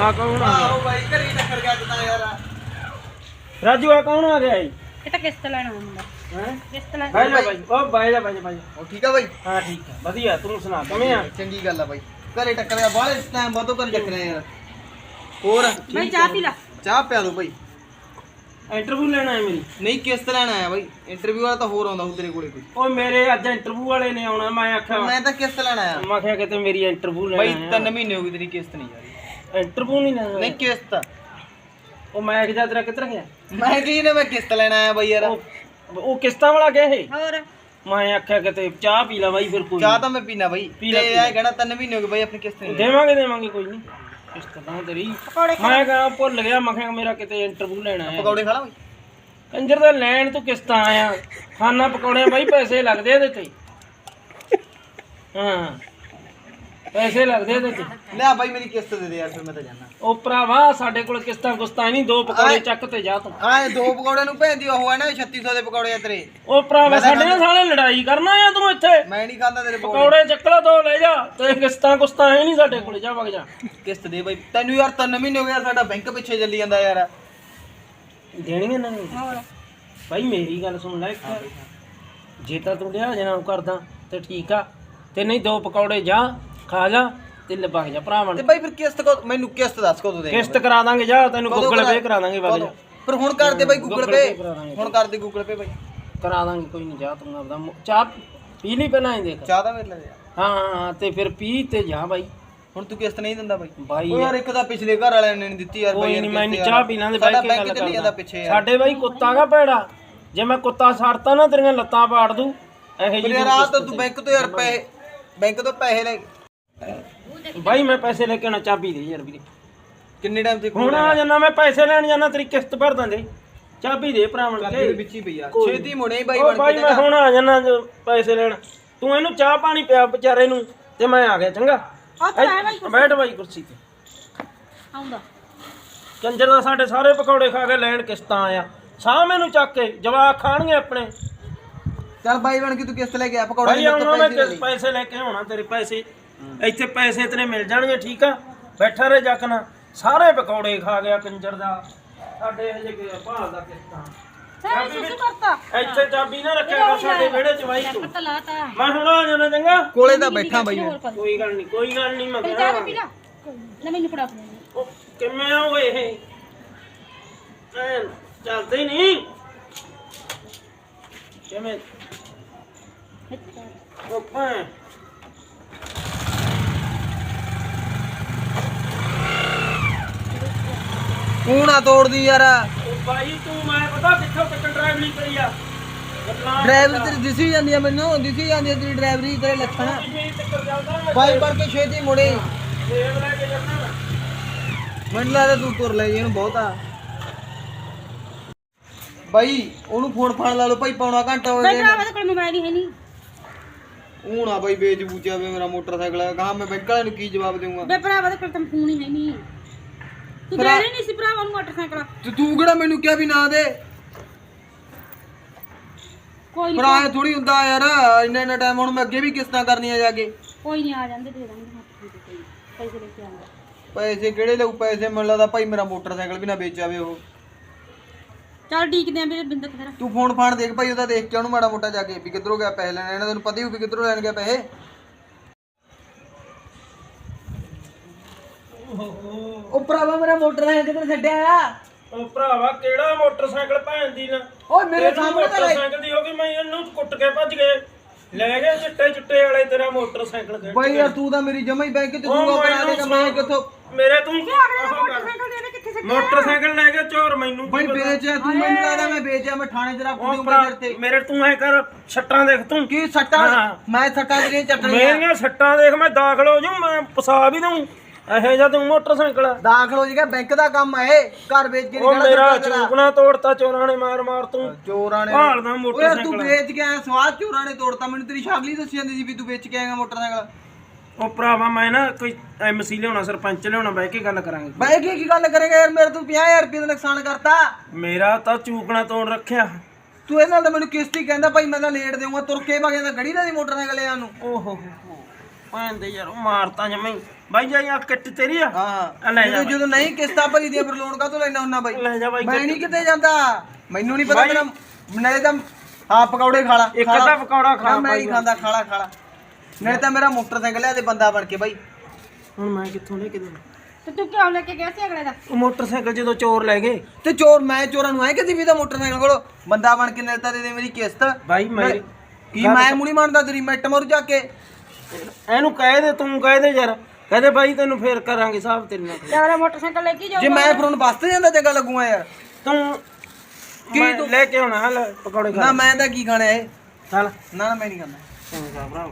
ਆ ਕੌਣ ਆ ਗਿਆ? ਆਹੋ ਬਾਈ ਘਰੇ ਹੀ ਟੱਕਰ ਗਿਆ ਜਿੱਦਾਂ ਯਾਰ। ਰਾਜੂ ਆ ਕੌਣ ਆ ਗਿਆ ਜੀ? ਇਹ ਤਾਂ ਕਿਸ਼ਤ ਲੈਣਾ ਹੁੰਦਾ ਹੈ? ਕਿਸ਼ਤ ਲੈ ਬਾਈ ਜਾ ਬਾਈ। ਉਹ ਬਾਈ ਜਾ ਬਾਈ ਜਾ ਬਾਈ। ਉਹ ਠੀਕ ਆ ਬਾਈ? ਹਾਂ ਠੀਕ ਹੈ ਵਧੀਆ ਤੂੰ ਸੁਣਾ ਕਿਵੇਂ ਆ? ਚੰਗੀ ਗੱਲ ਆ ਬਾਈ। ਘਰੇ ਟੱਕਰ ਗਿਆ ਬਾਹਲੇ ਟਾਈਮ ਬਾਅਦੋਂ ਘਰੇ ਟੱਕਰਿਆ ਯਾਰ। ਹੋਰ? ਬਾਈ ਚਾਹ ਪੀ ਲੈ। ਚਾਹ ਪਿਆ ਦੋ ਬਾਈ। ਇੰਟਰਵਿਊ ਲੈਣਾ ਹੈ ਮੇਰੀ। ਨਹੀਂ ਕਿਸ ਤਰ੍ਹਾਂ ਆਇਆ ਬਾਈ। ਇੰਟਰਵਿਊ ਵਾਲਾ ਤਾਂ ਹੋਰ ਆਉਂਦਾ ਹੂ ਤੇਰੇ ਕੋਲੇ ਕੋਈ। ਓਏ ਮੇਰੇ ਅੱਜ ਇੰਟਰਵਿਊ ਵਾਲੇ ਨੇ ਆਉਣਾ ਮੈਂ ਆਖਿਆ ਮੈਂ ਤਾਂ ਕਿਸ ਲੈਣ ਆਇਆ। ਮੈਂ ਆਖਿਆ ਕਿਤੇ ਮੇਰੀ ਇੰਟਰਵਿਊ ਬਾਈ ਲੈਣਾ ਤਿੰਨ ਮਹੀਨੇ ਹੋ ਗਏ ਤੇਰੀ ਕਿਸ਼ਤ ਨਹੀਂ ਯਾਰ ਇੰਟਰਵਿਊ ਨਹੀਂ ਲੈਣਾ। ਨਹੀਂ ਕਿਸ਼ਤ ਉਹ ਮੈਂ ਕਿਹਾ ਤੇਰਾ ਕਿੱਧਰ ਗਿਆ? ਮੈਂ ਕੀ ਨੇ ਮੈਂ ਕਿਸ਼ਤ ਲੈਣ ਆਇਆ ਬਾਈ ਯਾਰ। ਉਹ ਉਹ ਕਿਸ਼ਤਾਂ ਵਾਲਾ ਗਿਆ ਇਹ? ਹੋਰ? ਮੈਂ ਆਖਿਆ ਕਿਤੇ ਚਾਹ ਪੀ ਲੈ ਬਾਈ ਫਿਰ ਕੋਈ ਚਾਹ ਤਾਂ ਮੈਂ ਪੀਣਾ ਬਾਈ। ਪੀ ਤੇ ਲੈ, ਪੀ ਲੈ। ਇਹ ਕਹਿਣਾ ਤਿੰਨ ਮਹੀਨੇ ਹੋ ਗਏ ਬਾਈ ਆਪਣੀ ਕਿਸ਼ਤ ਨਹੀਂ ਦੇਵਾਂਗੇ ਦੇਵਾਂਗੇ ਕੋਈ ਨਹੀਂ। ਕਿਸ਼ਤ ਤਾਂ ਤੇਰੀ। ਪਕੌੜੇ ਮੈਂ ਕਹਾਂ ਭੁੱਲ ਗਿਆ ਮੈਂ ਕਿਹਾ ਮੇਰਾ ਕਿਤੇ ਇੰਟਰਵਿਊ ਲੈਣਾ ਹੈ। ਪਕੌੜੇ ਖਾ ਲਾ ਬਾਈ। ਕੰਜਰ ਦਾ ਲੈਣ ਤੂੰ ਕਿਸ਼ਤਾਂ ਆਇਆ। ਖਾਣਾ ਪਕੌੜਿਆਂ ਬਾਈ ਪੈਸੇ ਲੱਗਦੇ ਇਹਦੇ ਤੇ। ਹਾਂ। ਪੈਸੇ ਲੱਗਦੇ ਇਹਦੇ ਤੇ ਲੈ ਬਾਈ ਮੇਰੀ ਕਿਸ਼ਤ ਦੇ ਦੇ ਯਾਰ ਫਿਰ ਮੈਂ ਤਾਂ ਜਾਣਾ ਉਹ ਭਰਾਵਾ ਸਾਡੇ ਕੋਲ ਕਿਸ਼ਤਾਂ ਕੁਸਤਾਂ ਨਹੀਂ ਦੋ ਪਕੌੜੇ ਚੱਕ ਤੇ ਜਾ ਤੂੰ। ਆਏ ਦੋ ਪਕੌੜੇ ਨੂੰ ਭੇਜਦੀ ਉਹ ਹੈ ਨਾ 3600 ਦੇ ਪਕੌੜੇ ਆ ਤੇਰੇ। ਉਹ ਭਰਾਵਾ ਸਾਡੇ ਨਾਲ ਸਾਲੇ ਲੜਾਈ ਕਰਨਾ ਆ ਤੂੰ ਇੱਥੇ। ਮੈਂ ਨਹੀਂ ਖਾਂਦਾ ਤੇਰੇ ਪਕੌੜੇ। ਪਕੌੜੇ ਚੱਕਲਾ ਦੋ ਲੈ ਜਾ। ਤੇ ਕਿਸ਼ਤਾਂ ਕੁਸਤਾਂ ਹੈ ਨਹੀਂ ਸਾਡੇ ਕੋਲ ਜਾ ਵਗ ਜਾ। ਕਿਸ਼ਤ ਦੇ ਬਾਈ। ਤੈਨੂੰ ਯਾਰ ਤਿੰਨ ਮਹੀਨੇ ਹੋ ਗਏ ਯਾਰ ਸਾਡਾ ਬੈਂਕ ਪਿੱਛੇ ਚੱਲੀ ਜਾਂਦਾ ਯਾਰ। ਦੇਣਗੇ ਨਾ? ਹੋਰ। ਭਾਈ ਮੇਰੀ ਗੱਲ ਸੁਣ ਲੈ ਇੱਕ। ਜੇ ਤਾਂ ਤੂੰ ਲਿਆ ਜਨਾ ਕਰਦਾ ਤੇ ਠੀਕ ਆ। ਤੇ ਨਹੀਂ ਦੋ ਪਕੌੜੇ ਜਾ। ਖਾ ਜਾ ਤੇ ਲੱਭਾ ਜਾ ਭਰਾਵਾਂ ਤੇ ਨੂੰ। ਬਾਈ ਫਿਰ ਕਿਸ਼ਤ ਕੋ ਮੈਨੂੰ ਕਿਸ਼ਤ ਦੱਸ ਕਦੋਂ ਦੇ ਕਿਸ਼ਤ ਕਰਾ ਦਾਂਗੇ ਜਾ ਤੈਨੂੰ ਕਦੋਂ ਗੂਗਲ ਕਰਾ- ਪੇ ਕਰਾ ਦਾਂਗੇ ਵਗ ਜਾ। ਫਿਰ ਹੁਣ ਕਰ ਦੇ ਬਾਈ ਗੂਗਲ Google ਪੇ Pay ਕਰਾ ਦਾਂਗੇ। ਹੁਣ ਕਰ ਦੇ ਗੂਗਲ ਪੇ ਬਾਈ। ਕਰਾ ਦਾਂਗੇ ਕੋਈ ਨਹੀਂ ਜਾ ਤੂੰ ਆਪਦਾ ਮੁ- ਚਾਹ ਪੀ ਲਈ ਪਹਿਲਾਂ ਹੀ ਦੇਖ। ਚਾਹ ਦਾ ਮੇਰੇ ਲਈ ਹਾਂ ਹਾਂ, ਤੇ ਫਿਰ ਪੀ ਤੇ ਜਾ ਬਾਈ। ਹੁਣ ਤੂੰ ਕਿਸ਼ਤ ਨਹੀਂ ਦਿੰਦਾ ਬਾਈ। ਬਾਈ ਉਹ ਯਾਰ ਇੱਕ ਤਾਂ ਪਿਛਲੇ ਘਰ ਵਾਲਿਆਂ ਨੇ ਨਹੀਂ ਦਿੱਤੀ ਯਾਰ ਬਾਈ ਕੋਈ ਨਹੀਂ ਮੈਂ ਯਾਰ। ਚਾਹ ਪੀ ਸਾਡਾ ਬੈਠ ਕੇ ਗੱਲ ਕਰਦਾ। ਪਿੱਛੇ ਯਾਰ। ਸਾਡੇ ਬਾਈ ਕੁੱਤਾ ਗਾ ਭੈੜਾ। ਜੇ ਮੈਂ ਕੁੱਤਾ ਛੱਡਤਾ ਨਾ ਤੇਰੀਆਂ ਲੱਤਾਂ ਪਾੜ ਦੂ ਇਹੋ ਜਿਹੀ ਯਾਰ ਆ ਤਾਂ ਤੂੰ ਬੈਂਕ ਤੋਂ ਯਾਰ ਪੈਸੇ ਬੈਂਕ ਤੋਂ ਪੈਸੇ ਲੈ ਬਾਈ ਮੈਂ ਪੈਸੇ ਲੈ ਕੇ ਆਉਣਾ ਚਾਬੀ ਦੇ ਯਾਰ ਵੀਰੇ। ਕਿੰਨੇ ਟਾਈਮ ਤੇ ਹੁਣ ਆ ਜਾਣਾ ਮੈਂ ਪੈਸੇ ਲੈਣ ਜਾਣਾ ਤੇਰੀ ਕਿਸ਼ਤ ਭਰ ਦਾਂਦੇ ਚਾਬੀ ਦੇ ਭਰਾਵਣ ਚਾਬੀ ਦੇ ਕੇ ਵਿੱਚ ਹੀ ਪਈ ਆ। ਛੇਤੀ ਮੁੜੇ ਬਾਈ ਬਣ ਬਾਈ ਕੇ ਮੈਂ ਹੁਣ ਆ ਜਾਣਾ ਪੈਸੇ ਲੈਣ। ਤੂੰ ਇਹਨੂੰ ਚਾਹ ਪਾਣੀ ਪਿਆ ਵਿਚਾਰੇ ਨੂੰ ਤੇ ਮੈਂ ਆ ਗਿਆ ਚੰਗਾ? ਬੈਠ ਬਾਈ ਕੁਰਸੀ ਤੇ। ਆਉਂਦਾ। ਕੰਜਰ ਦਾ ਸਾਡੇ ਸਾਰੇ ਪਕੌੜੇ ਖਾ ਕੇ ਲੈਣ ਕਿਸ਼ਤਾਂ ਆਇਆ ਸਾਹ ਮੈਨੂੰ ਚੱਕ ਕੇ ਜਵਾਕ ਖਾਣਗੇ ਆਪਣੇ। ਚੱਲ ਬਾਈ ਬਣ ਕੇ ਤੂੰ ਕਿਸ਼ਤ ਲੈ ਕੇ ਆ ਪਕੌੜੇ ਲੈ ਕਿਸ ਪੈਸੇ ਲੈ ਕੇ ਆਉਣਾ ਤੇਰੇ ਪੈਸੇ। ਇੱਥੇ ਪੈਸੇ ਤੇਰੇ ਮਿਲ ਜਾਣਗੇ ਠੀਕ ਆ? ਬੈਠਾ ਰਹਿ ਜੱਕਣਾ। ਸਾਰੇ ਪਕੌੜੇ ਖਾ ਗਿਆ ਕੰਜਰ ਦਾ। ਸਾਡੇ ਹਜੇ ਕਿ ਭਾਲ ਦਾ ਕਿਸ਼ਤਾਂ। ਸਾਰੇ ਸੁਸੂ ਕਰਤਾ। ਇੱਥੇ ਚਾਬੀ ਨਾ ਰੱਖਿਆ ਕਰ ਸਾਡੇ ਵਿਹੜੇ ਚ ਬਾਈ ਤੂੰ। ਪਤਾ ਲਾਤਾ। ਮੈਂ ਹੁਣ ਆ ਜਾਣਾ ਚੰਗਾ। ਕੋਲੇ ਤਾਂ ਬੈਠਾ ਬਾਈ ਕੋਈ ਗੱਲ ਨਹੀਂ ਕੋਈ ਗੱਲ ਨਹੀਂ ਮੈਂ ਤੇ ਕਿਹਾ ਚਾਹ ਪੀ ਲੈ। ਲੈ ਮੈਨੂੰ ਫੜਾ ਦੇ ਉਹ ਕਿਵੇਂ ਆ ਓਏ ਇਹ? ਐਨ ਚੱਲਦੇ ਨਹੀਂ ਕਿਵੇਂ? ਉਹ ਭੈਣ ਤੂੰ ਨਾ ਤੋੜਦੀ ਯਾਰ। ਉਹ ਬਾਈ ਤੂੰ ਮੈਂ ਪਤਾ ਕਿੱਥੋਂ ਤੱਕ ਡਰਾਈਵਰੀ ਕਰੀ ਆ? ਡਰਾਈਵਰ ਤੇਰੀ ਦਿਸੀ ਜਾਂਦੀ ਆ ਮੈਨੂੰ ਦਿਸੀ ਜਾਂਦੀ ਆ ਤੇਰੀ ਡਰਾਈਵਰੀ ਤੇਰੇ ਲੱਛਣ। ਬਾਈ ਬਣ ਕੇ ਛੇਤੀ ਮੁੜੇ। ਮੈਨੂੰ ਲੱਗਦਾ ਤੂੰ ਤੁਰ ਲੈ ਜੀ ਇਹਨੂੰ ਬਹੁਤ ਆ। ਬਾਈ ਉਹਨੂੰ ਫੋਨ ਫਾਨ ਲਾ ਲਓ ਭਾਈ ਪੌਣਾ ਘੰਟਾ ਹੋ ਗਿਆ। ਦੇ ਕੋਲ ਮੋਬਾਈਲ ਹੀ ਹੈ ਨਹੀਂ। ਹੁਣ ਆ ਬਾਈ ਵੇਚ ਬੂਚਿਆ ਵੇ ਮੇਰਾ ਮੋਟਰਸਾਈਕਲ ਕਹਾ ਮੈਂ ਬੈਂਕ ਵਾਲਿਆਂ ਨੂੰ ਕੀ ਜਵਾਬ ਦੇਵਾਂਗਾ ਬੇ ਭਰਾਵਾ ਦੇ ਕੋਲ ਤਾਂ ਫੋਨ ਹੀ ਹੈ ਨਹੀਂ। ਤੂੰ ਦੇ ਹੀ ਨਹੀਂ ਸੀ ਭਰਾਵਾ ਨੂੰ ਮੋਟਰਸਾਈਕਲ ਤੇ ਤੂੰ ਕਿਹੜਾ ਮੈਨੂੰ ਕਿਹਾ ਵੀ ਨਾ ਦੇ? ਕੋਈ ਪਰ ਨਹੀਂ ਆਏ ਥੋੜੀ ਹੁੰਦਾ ਯਾਰ ਇੰਨਾ ਇੰਨਾ ਟਾਈਮ ਹੁਣ ਮੈਂ ਅੱਗੇ ਵੀ ਕਿਸ਼ਤਾਂ ਕਰਨੀਆਂ ਜਾ ਕੇ? ਕੋਈ ਨਹੀਂ ਆ ਜਾਂਦੇ ਦੇ ਦਾਂਗੇ ਹੱਥ ਵਿੱਚ ਕੋਈ ਪੈਸੇ ਲੈ ਕੇ ਆਉਂਦਾ। ਪੈਸੇ ਕਿਹੜੇ ਲਊ? ਪੈਸੇ ਮੈਨੂੰ ਲੱਗਦਾ ਭਾਈ ਮੇਰਾ ਮੋਟਰਸਾਈਕਲ ਵੀ ਨਾ ਵੇਚ ਆਵੇ ਉਹ। ਚੱਲ ਡੀਕਦੇ ਆਂ ਵੀ ਬਿੰਦਕ ਫਿਰ ਤੂੰ ਫੋਨ ਫਾਨ ਦੇਖ ਭਾਈ ਉਹਦਾ ਦੇਖ ਕੇ ਉਹਨੂੰ ਮਾੜਾ ਮੋਟਾ ਜਾ ਕੇ ਵੀ ਕਿੱਧਰੋਂ ਗਿਆ ਪੈਸੇ ਲੈਣ। ਇਹਨਾਂ ਤੈਨੂੰ ਪਤਾ ਹੀ ਹੋ ਵੀ ਕਿੱਧਰੋਂ ਲੈਣ ਗਿਆ ਪੈਸੇ। ਉਹ ਭਰਾਵਾ ਮੇਰਾ ਮੋਟਰਸਾਈਕਲ ਕਿੱਧਰ ਛੱਡਿਆ ਆ? ਉਹ ਭਰਾਵਾ ਕਿਹੜਾ ਮੋਟਰਸਾਈਕਲ ਭੈਣ ਦੀ ਨਾ? ਓਏ ਮੇਰੇ ਤੇਰਾ ਸਾਹਮਣੇ ਤਾਂ ਲੈ- ਮੋਟਰਸਾਈਕਲ ਦੀ ਹੋ ਗਈ ਮੈਂ ਇਹਨੂੰ ਕੁੱਟ ਕੇ ਭੱਜ ਗਏ। ਲੈ ਗਏ ਚਿੱਟੇ ਚਿੱਟੇ ਵਾਲੇ ਤੇਰਾ ਮੋਟਰਸਾਈਕਲ ਖਿੱਚ ਬਾਈ। ਯਾਰ ਤੂੰ ਤਾਂ ਮੇਰੀ ਜਮਾ ਹੀ ਬੈਂਕ ਤੇ ਉਹ ਦੂੰਗਾ ਕਰਾ ਮੈਨੂੰ ਦੇਗਾ ਮੈਂ ਕਿੱਥੋਂ? ਮੇਰੇ ਤੂੰ ਮੋਟਰਸਾਈਕਲ ਦੇ ਦੇ ਕਿੱਥੇ ਮੋਟਰਸਾਈਕਲ ਲੈ ਕੇ ਚੋਰ ਮੈਨੂੰ ਬਾਈ? ਵੇਚਿਆ ਤੂੰ ਮੈਨੂੰ ਲੱਗਦਾ ਮੈਂ ਵੇਚਿਆ ਮੈਂ ਥਾਣੇ ਚ ਰੱਖ ਉਹ ਦੂੰਗਾ ਭਰਾ, ਮੇਰੇ ਤੇ ਮੇਰੇ ਤੂੰ ਐ ਕਰ ਛੱਟਾਂ ਦੇਖ ਤੂੰ। ਕੀ ਸੱਟਾਂ? ਹਾਂ। ਮੈਂ ਸੱਟਾਂ ਤੇਰੀਆਂ ਚੱਟਣੀਆਂ। ਮੇਰੀਆਂ ਛੱਟਾਂ ਦੇਖ ਮੈਂ ਦਾਖਲ ਹੋ ਜੂ ਮੈਂ ਫਸਾ ਵੀ ਦਊਂ। ਇਹੋ ਜਿਹਾ ਤੂੰ ਮੋਟਰਸਾਈਕਲ ਆ। ਦਾਖਲ ਹੋ ਜਾਏਗਾ ਬੈਂਕ ਦਾ ਕੰਮ ਇਹ। ਘਰ ਵੇਚ ਕੇ ਉਹ ਨਹੀਂ ਮੇਰਾ। ਚੂਕਣਾ ਤੋੜਤਾ ਚੋਰਾਂ ਨੇ ਮਾਰ ਮਾਰ ਤੂੰ। ਚੋਰਾਂ ਨੇ ਭਾਲਦਾ ਓਏ ਤੂੰ ਮੋਟਰਸਾਈਕਲ ਵੇਚ ਕੇ ਆਇਆ ਸਵਾਦ ਚੋਰਾਂ ਨੇ ਤੋੜਤਾ। ਮੈਨੂੰ ਤੇਰੀ ਸ਼ਾਗਲੀ ਦੱਸੀ ਜਾਂਦੀ ਸੀ ਵੀ ਤੂੰ ਵੇਚ ਕੇ ਆਏਗਾ ਮੋਟਰਸਾਈਕਲ। ਉਹ ਭਰਾਵਾ ਮੈਂ ਨਾ ਕੋਈ ਐਮਸੀ ਲਿਆਉਣਾ ਸਰਪੰਚ ਲਿਆਉਣਾ ਬਹਿ ਕੇ ਗੱਲ ਕਰਾਂਗੇ। ਬਾਈ ਕੀ ਕੀ ਗੱਲ ਕਰੇਗਾ ਯਾਰ ਮੇਰੇ ਤੂੰ 50000 ਰੁਪਏ ਦਾ ਨੁਕਸਾਨ ਕਰਤਾ। ਮੇਰਾ ਤਾਂ ਚੂਕਣਾ ਤੋੜ ਰੱਖਿਆ। ਤੂੰ ਇਹਦੇ ਨਾਲ ਤਾਂ ਮੈਨੂੰ ਕਿਸ਼ਤੀ ਕਹਿੰਦਾ ਭਾਈ ਮੈਂ ਤਾਂ ਲੇਟ ਦੇਊਂਗਾ ਤੁਰ ਕੇ ਭਾਵੇਂ ਤਾਂ ਗੜੀ ਦਾ ਦੀ ਮੋਟਰਸਾਈਕਲ ਲਿਆ ਨੂੰ। ਓਹੋ ਹੋ ਹੋ। ਭੈਣ ਦੇ ਯਾਰ ਉਹ ਮਾਰਤਾ ਜਮਈ ਬਾਈ ਜਾਈ ਆ ਕਿੱਟ ਤੇਰੀ ਆ। ਹਾਂ। ਲੈ ਜਾ ਜਦੋਂ ਜਦੋਂ ਨਹੀਂ ਕਿਸ਼ਤਾਂ ਭਰੀ ਦੀਆਂ ਫਿਰ ਲੋਨ ਕਾਹਤੋਂ ਲੈਣਾ ਹੁੰਨਾ ਬਾਈ? ਲੈ ਜਾ ਬਾਈ ਮੈਂ ਨਹੀਂ ਕਿਤੇ ਜਾਂਦਾ। ਮੈਨੂੰ ਨਹੀਂ ਪਤਾ ਮੇਰਾ ਨਾਲੇ ਤਾਂ ਹਾਂ ਪਕੌੜੇ ਖਾ ਲਾ ਇੱਕ। ਅੱਧਾ ਪਕੌੜਾ ਖਾ ਮੈਂ ਨਹੀਂ ਖਾਂਦਾ ਖਾਲਾ ਖਾਲਾ। ਨਾਲੇ ਤਾਂ ਮੇਰਾ ਮੋਟਰਸਾਈਕਲ ਆ ਤੇ ਬੰਦਾ ਬਣ ਕੇ ਬਾਈ। ਹੁਣ ਮੈਂ ਕਿੱਥੋਂ ਲੈ ਕੇ ਦੇਵਾਂ? ਤੇ ਤੂੰ ਕਿਉਂ ਲੈ ਕੇ ਗਿਆ ਸੀ ਅਗਲੇ ਦਾ? ਉਹ ਮੋਟਰਸਾਈਕਲ ਜਦੋਂ ਚੋਰ ਲੈ ਗਏ। ਤੇ ਚੋਰ ਮੈਂ ਚੋਰਾਂ ਨੂੰ ਐ ਕਿਤੇ ਵੀ ਦਾ ਮੋਟਰਸਾਈਕਲ ਕੋਲ ਬੰਦਾ ਬਣ ਕੇ ਨਾਲੇ ਤਾਂ ਦੇ ਦੇ ਮੇਰੀ ਕਿਸ਼ਤ। ਬਾਈ ਮੇਰੀ ਕੀ ਮੈਂ ਮੁਣੀ ਮੰਨਦਾ ਤੇਰੀ ਮਿੱਟ ਮਰੂ ਜਾ ਕੇ। ਇਹਨੂੰ ਕਹਿ ਦੇ ਤੂੰ ਕਹਿ ਦੇ ਯਾਰ। ਕਹਦੇ ਬਾਈ ਤੈਨੂੰ ਫੇਰ ਕਰਾਂਗੇ ਹਿਸਾਬ ਤੇਰੇ ਨਾਲ। ਅਗਲਾ ਮੋਟਰਸਾਈਕਲ ਲੈ ਕੇ ਜਾਊਗਾ। ਜੇ ਮੈਂ ਫਿਰ ਹੁਣ ਬੱਸ ਤੇ ਜਾਂਦਾ ਚੰਗਾ ਲੱਗੂਗਾ ਯਾਰ। ਤੂੰ ਕੀ ਤੂੰ- ਲੈ ਕੇ ਆਉਣਾ ਹਲ ਪਕੌੜੇ ਖਾ ਨਾ ਮੈਂ ਤਾਂ ਕੀ ਖਾਣਾ ਇਹ? ਚੱਲ। ਨਾ ਨਾ ਮੈਂ ਨਹੀਂ ਚੰਗਾ ਭਰਾ।